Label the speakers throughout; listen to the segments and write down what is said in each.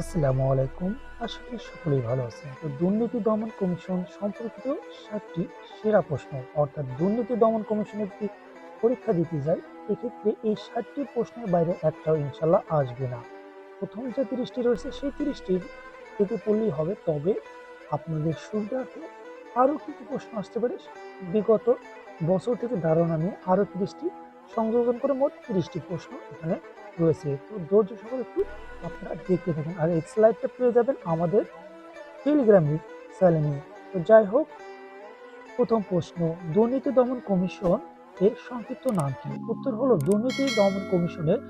Speaker 1: আসসালামু আলাইকুম। আশা করি সকলেই ভালো আছেন। তো দুর্নীতি দমন কমিশন সম্পর্কিত সাতটি সেরা প্রশ্ন, অর্থাৎ দুর্নীতি দমন কমিশনের যদি পরীক্ষা দিতে যায় এক্ষেত্রে এই সাতটি প্রশ্নের বাইরে একটাও ইনশাল্লাহ আসবে না। প্রথম যে তিরিশটি রয়েছে, সেই তিরিশটির থেকে পড়লেই হবে। তবে আপনাদের সুবিধার্থে আরও কিছু প্রশ্ন আসতে পারে। বিগত বছর থেকে ধারণা নিয়ে আরও তিরিশটি, সংযোজন করে মোট তিরিশটি প্রশ্ন এখানে রয়েছে। তো ধৈর্য সকল একটু আপনারা দেখতে থাকুন। আর এই স্লাইডটা পেয়ে যাবেন আমাদের টেলিগ্রাম চ্যানেলে তো যাই হোক, প্রথম প্রশ্ন, দুর্নীতি দমন কমিশন এর সংক্ষিপ্ত নাম কি? উত্তর হলো, দুর্নীতি দমন কমিশনের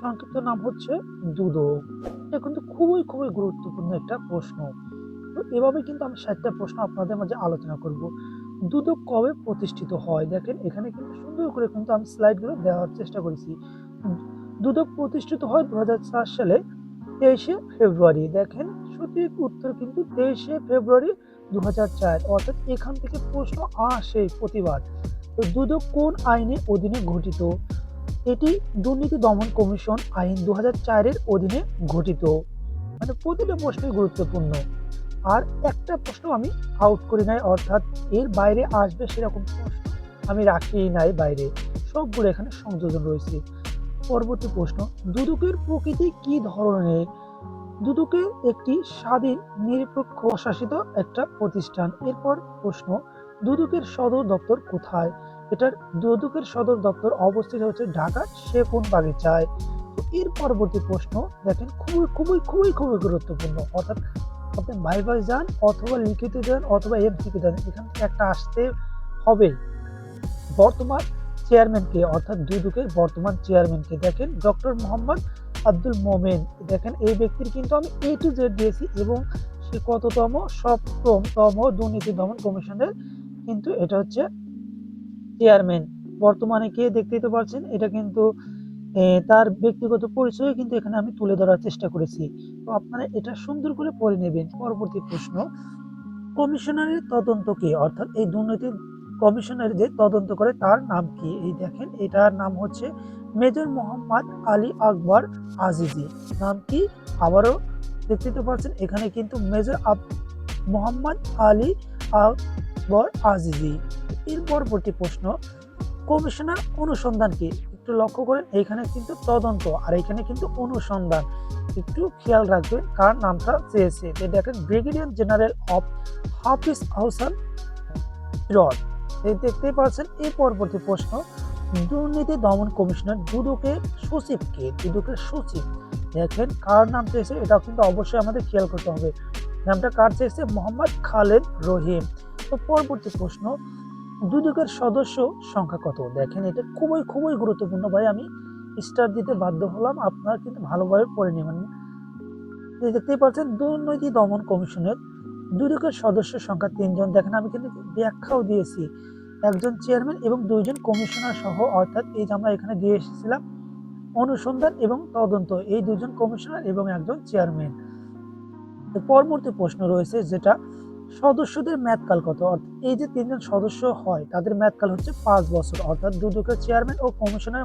Speaker 1: সংক্ষিপ্ত নাম হচ্ছে দুদক। এটা কিন্তু খুবই খুবই গুরুত্বপূর্ণ একটা প্রশ্ন। তো এভাবে কিন্তু আমি ষাটটা প্রশ্ন আপনাদের মাঝে আলোচনা করব। দুদক কবে প্রতিষ্ঠিত হয়? দেখেন, এখানে কিন্তু সুন্দর করে কিন্তু আমি স্লাইডগুলো দেওয়ার চেষ্টা করেছি। দুদক প্রতিষ্ঠিত হয় দু হাজার চার সালে, তেইশে ফেব্রুয়ারি। দেখেন, সঠিক উত্তর কিন্তু তেইশে ফেব্রুয়ারি দু হাজার চার। অর্থাৎ এখান থেকে প্রশ্ন আসে প্রতিবার। তো দুদক কোন আইনের অধীনে গঠিত? এটি দুর্নীতি দমন কমিশন আইন দু এর অধীনে গঠিত। মানে প্রতিটা প্রশ্নই গুরুত্বপূর্ণ। আর একটা প্রশ্ন আমি আউট করি নাই, অর্থাৎ এর বাইরে আসবে সেরকম প্রশ্ন আমি রাখি নাই বাইরে। সবগুলো এখানে সংযোজন রয়েছে। পরবর্তী প্রশ্ন, দুদকের প্রকৃতি কি ধরনের? দুদকে একটি স্বাধীন, নিরপেক্ষ শাসিত একটা প্রতিষ্ঠান। এরপর প্রশ্ন, দুদকের সদর দপ্তর কোথায়? এটার দুদকের সদর দপ্তর অবস্থিত হচ্ছে ঢাকার সেগুন বাগিচায় তো এর পরবর্তী প্রশ্ন, দেখেন, খুবই খুবই খুবই খুবই গুরুত্বপূর্ণ। অর্থাৎ আপনি বাই যান অথবা লিখিত যান অথবা এমসিকে যান, এখান থেকে একটা আসতে হবে। বর্তমান চেয়ারম্যানকে, অর্থাৎ দুদকের বর্তমান চেয়ারম্যানকে দেখেন ডক্টর মোহাম্মদ আব্দুল মোমেন। দেখেন, এই ব্যক্তির কিন্তু আমি এ টু জেড দিয়েছি এবং সে কততম, সপ্তমতম দুর্নীতি দমন কমিশনের কিন্তু এটা হচ্ছে চেয়ারম্যান। বর্তমানে কে দেখতেই তো পারছেন এটা কিন্তু তার ব্যক্তিগত পরিচয় কিন্তু এখানে আমি তুলে ধরার চেষ্টা করেছি। তো আপনারা এটা সুন্দর করে পড়ে নেবেন। পরবর্তী প্রশ্ন, কমিশনারের তদন্ত কি? অর্থাৎ এই দুর্নীতি কমিশনার যে তদন্ত করে তার নাম কি? এই দেখেন, এটার নাম হচ্ছে মেজর মোহাম্মদ আলী আকবর আজিজি। নাম কি? আবারও দেখতে তো পাচ্ছেন, এখানে কিন্তু মেজর আব, মোহাম্মদ আলী আকবর আজিজি। এর পরবর্তী প্রশ্ন, কমিশনার অনুসন্ধান কি? একটু লক্ষ্য করেন, এখানে কিন্তু তদন্ত আর এখানে কিন্তু অনুসন্ধান। একটু খেয়াল রাখবেন কার নামটা চেয়েছে। দেখেন, brigadier general of Hafiz Ahsan rod এই দেখতেই পাচ্ছেন, এই পরবর্তী প্রশ্ন, দুর্নীতি দমন কমিশনার দুদকের সচিব কে? দুদকের সচিব। দেখেন, কার নাম চেয়েছে? এটা কিন্তু অবশ্যই আমাদের খেয়াল করতে হবে। নামটা কার চেয়েছে? মোহাম্মদ খালেদ রহিম। তো পরবর্তী প্রশ্ন, দুদকের সদস্য সংখ্যা কত? দেখেন, এটা খুবই খুবই গুরুত্বপূর্ণ ভাই, আমি স্টার দিতে বাধ্য হলাম। আপনারা কিন্তু ভালোভাবে পড়ে নেবেন। দেখতেই পাচ্ছেন, দুর্নীতি দমন কমিশনের দুদকের সদস্য সংখ্যা তিনজন। দেখেন, আমি কিন্তু ব্যাখ্যাও দিয়েছি। একজন চেয়ারম্যান এবং দুইজন কমিশনার সহ, অর্থাৎ এই যে আমরা এখানে দিয়ে এসেছিলাম, অনুসন্ধান এবং তদন্ত। এই দুজন কমিশনার এবং একজন চেয়ারম্যান। পরবর্তী প্রশ্ন রয়েছে, যেটা সদস্যদের মেয়াদকাল কত? অর্থাৎ এই যে তিনজন সদস্য হয়, তাদের মেয়াদকাল হচ্ছে পাঁচ বছর। অর্থাৎ দুদকের চেয়ারম্যান ও কমিশনার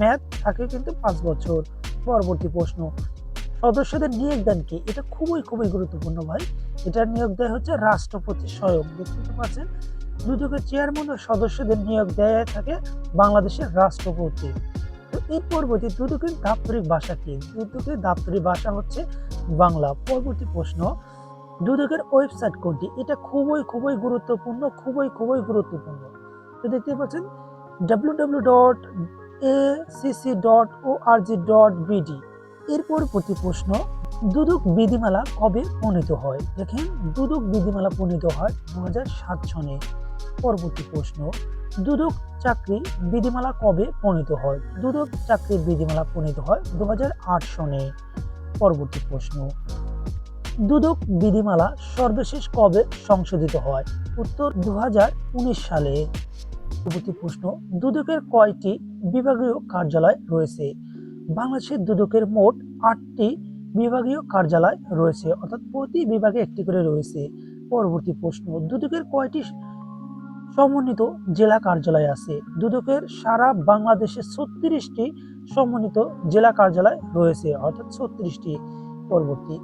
Speaker 1: মেয়াদ থাকে কিন্তু পাঁচ বছর। পরবর্তী প্রশ্ন সদস্যদের নিয়োগ দেন কি? এটা খুবই খুবই গুরুত্বপূর্ণ ভাই। এটা নিয়োগ দেয় হচ্ছে রাষ্ট্রপতি স্বয়ং। দেখতে পাচ্ছেন? দুদকের চেয়ারম্যান ও সদস্যদের নিয়োগ দেয় থাকে বাংলাদেশের রাষ্ট্রপতি। তো এর পরবর্তী দুদকের দাপ্তরিক ভাষা কি? দুদকের দাপ্তরিক ভাষা হচ্ছে বাংলা। পরবর্তী প্রশ্ন, দুদকের ওয়েবসাইট কোনটি? এটা খুবই খুবই গুরুত্বপূর্ণ, খুবই খুবই গুরুত্বপূর্ণ। তো দেখতে পাচ্ছেন W W dot A CC dot O R G dot BD এর পরবর্তী প্রশ্ন, দুদক বিধিমালা কবে প্রণীত হয়? দেখেন, দুদক বিধিমালা প্রণীত হয় দু হাজার সাত সনে। পরবর্তী প্রশ্ন, দুদক চাকরি বিধিমালা কবে প্রণীত হয়? দুদক চাকরির বিধিমালা প্রণীত হয় দু হাজার আট সনে। পরবর্তী প্রশ্ন, দুদক বিধিমালা সর্বশেষ কবে সংশোধিত হয়? উত্তর দু হাজার উনিশ সালে। পরবর্তী প্রশ্ন, দুদকের কয়টি বিভাগীয় কার্যালয় রয়েছে? বাংলাদেশের দুদকের মোট আটটি বিভাগীয় কার্যালয় রয়েছে, অর্থাৎ প্রতি বিভাগে একটি করে রয়েছে। পরবর্তী প্রশ্ন, দুদকের কয়টি সমন্বিত জেলা কার্যালয় আছে? দুদকের সারা বাংলাদেশে ছত্রিশটি সমন্বিত জেলা কার্যালয় রয়েছে, অর্থাৎ ছত্রিশটি। পরবর্তী,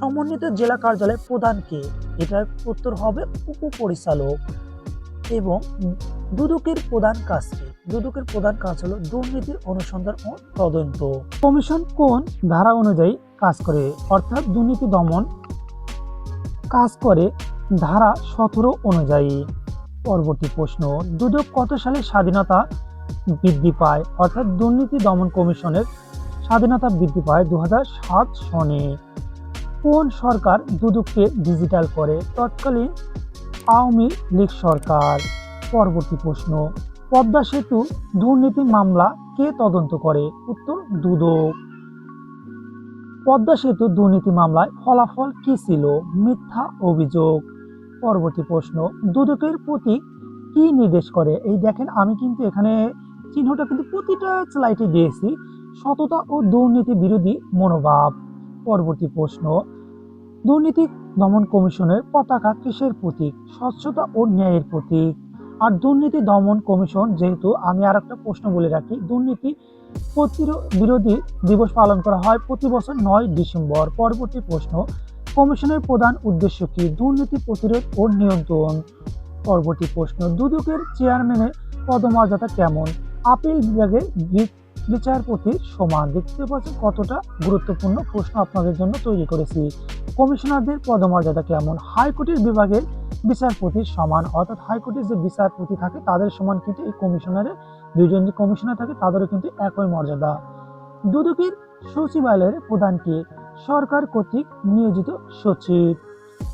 Speaker 1: সমন্বিত জেলা কার্যালয় প্রধান কে? এটার উত্তর হবে উপপরিচালক। এবং দুদকের প্রধান কাজ কি? দুদকের প্রধান কাজ হলো দুর্নীতির অনুসন্ধান ও তদন্ত। কমিশন কোন ধারা অনুযায়ী কাজ করে? অর্থাৎ দুর্নীতি দমন কাজ করে ধারা সতেরো অনুযায়ী। পরবর্তী প্রশ্ন, দুদক কত সালে স্বাধীনতা বৃদ্ধি পায়? অর্থাৎ দুর্নীতি দমন কমিশনের স্বাধীনতা বৃদ্ধি পায় দু সনে। কোন সরকার দুদককে ডিজিটাল করে? তৎকালীন আওয়ামী লীগ সরকার। পরবর্তী প্রশ্ন, পদ্মা সেতু দুর্নীতি মামলা কে তদন্ত করে? উত্তর, দুদক। পদ্মা সেতু দুর্নীতি মামলায় ফলাফল কি ছিল? মিথ্যা অভিযোগ। পরবর্তী প্রশ্ন, দুদকের প্রতি কি নির্দেশ করে? এই দেখেন, আমি কিন্তু এখানে চিহ্নটা কিন্তু প্রতিটা স্লাইডে দিয়েছি। সততা ও দুর্নীতি বিরোধী মনোভাব। পরবর্তী প্রশ্ন, দুর্নীতি দমন কমিশনের পতাকা কিসের প্রতীক? স্বচ্ছতা ও ন্যায়ের প্রতীক। আর দুর্নীতি দমন কমিশন, যেহেতু আমি আর একটা প্রশ্ন বলে রাখি, দুর্নীতি বিরোধী দিবস পালন করা হয় প্রতি বছর নয় ডিসেম্বর। পরবর্তী প্রশ্ন, কমিশনের প্রধান উদ্দেশ্য কি? দুর্নীতি প্রতিরোধ ও নিয়ন্ত্রণ। পরবর্তী প্রশ্ন, দুদকের চেয়ারম্যানের পদমর্যাদা কেমন? আপিল বিভাগের বি- বিচারপতির সমান, দেখতে পাচ্ছেন কতটা গুরুত্বপূর্ণ প্রশ্ন আপনাদের জন্য তৈরি করেছি। কমিশনারদের পদমর্যাদা কেমন? হাইকোর্টের বিভাগের বিচারপতির সমান, অর্থাৎ হাইকোর্টের যে বিচারপতি থাকে, তাদের সমান কিন্তু এই কমিশনারের, দুইজন যে কমিশনার থাকে, তাদেরও কিন্তু একই মর্যাদা। দুদকের সচিবালয়ের প্রধানকে সরকার কর্তৃক নিয়োজিত সচিব।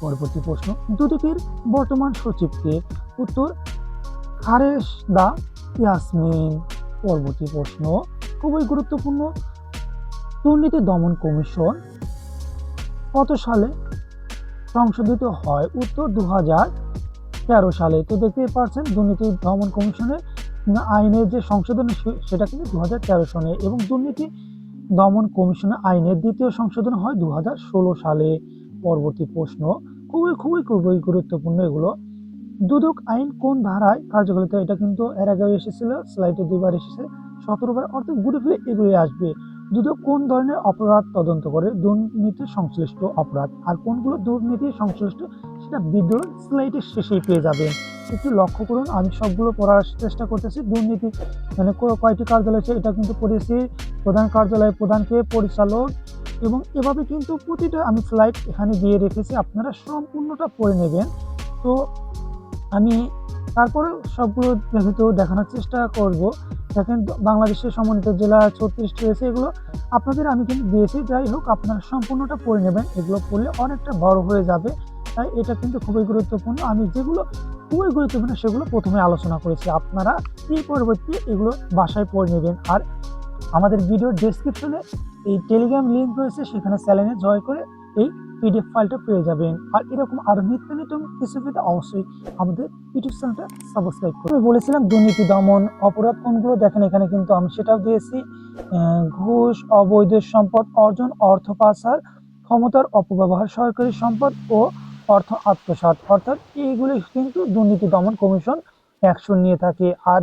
Speaker 1: পরবর্তী প্রশ্ন, দুদকের বর্তমান সচিবকে উত্তর হারেশ দা ইয়াসমিন। পরবর্তী প্রশ্ন খুবই গুরুত্বপূর্ণ দুর্নীতি দমন কমিশন কত সালে সংশোধিত হয়? উত্তর দু হাজার তেরো সালে। তো দেখতে পাচ্ছেন দুর্নীতি দমন কমিশনের আইনের যে সংশোধন সেটা কিন্তু দু হাজার তেরো এবং দুর্নীতি দমন কমিশনের আইনের দ্বিতীয় সংশোধন হয় দু হাজার ষোলো সালে। পরবর্তী প্রশ্ন, খুবই খুবই খুবই গুরুত্বপূর্ণ এগুলো। দুদক আইন কোন ধারায় কার্যকারিতা? এটা কিন্তু এর আগে এসেছিল, স্লাইডে দুবার এসেছে। সতেরো বার অর্থাৎ ঘুরে ফিরে এগুলোই আসবে। দুদক কোন ধরনের অপরাধ তদন্ত করে? দুর্নীতি সংশ্লিষ্ট অপরাধ। আর কোনগুলো দুর্নীতি সংশ্লিষ্ট? সেটা ভিডিওর স্লাইডের শেষেই পেয়ে যাবেন একটু লক্ষ্য করুন, আমি সবগুলো পড়ার চেষ্টা করতেছি। দুর্নীতি মানে কয়টি কার্যালয় আছে? এটা কিন্তু পড়েছি। প্রধান কার্যালয়, প্রধানকে পরিচালক। এবং এভাবে কিন্তু প্রতিটা আমি স্লাইড এখানে দিয়ে রেখেছি। আপনারা সম্পূর্ণটা পড়ে নেবেন। তো আমি তারপরে সবগুলো দেখানোর চেষ্টা করব। দেখেন, বাংলাদেশের সমন্বিত জেলা ছত্রিশটি রয়েছে, এগুলো আপনাদের আমি কিন্তু দিয়েছি। যাই হোক, আপনারা সম্পূর্ণটা পড়ে নেবেন। এগুলো পড়লে অনেকটা বড় হয়ে যাবে। তাই এটা কিন্তু খুবই গুরুত্বপূর্ণ। আমি যেগুলো, খুবই গুরুত্বপূর্ণ, সেগুলো প্রথমে আলোচনা করেছি। আপনারা এই পরবর্তী এগুলো বাসায় পড়ে নেবেন। আর আমাদের ভিডিওর ডেসক্রিপশনে এই টেলিগ্রাম লিঙ্ক রয়েছে, সেখানে চ্যানেলে জয় করে এই পিডিএফ ফাইলটা পেয়ে যাবেন। আর এরকম আরও নিত্য নিত্য কিছু পেতে অবশ্যই আমাদের ইউটিউব চ্যানেলটা সাবস্ক্রাইব করুন। আমি বলেছিলাম দুর্নীতি দমন অপরাধ কোনগুলো? দেখেন, এখানে কিন্তু আমি সেটাও দিয়েছি। ঘুষ, অবৈধ সম্পদ অর্জন, অর্থ পাচার, ক্ষমতার অপব্যবহার, সরকারি সম্পদ ও অর্থ আত্মসাৎ। অর্থাৎ এইগুলি কিন্তু দুর্নীতি দমন কমিশন অ্যাকশন নিয়ে থাকে। আর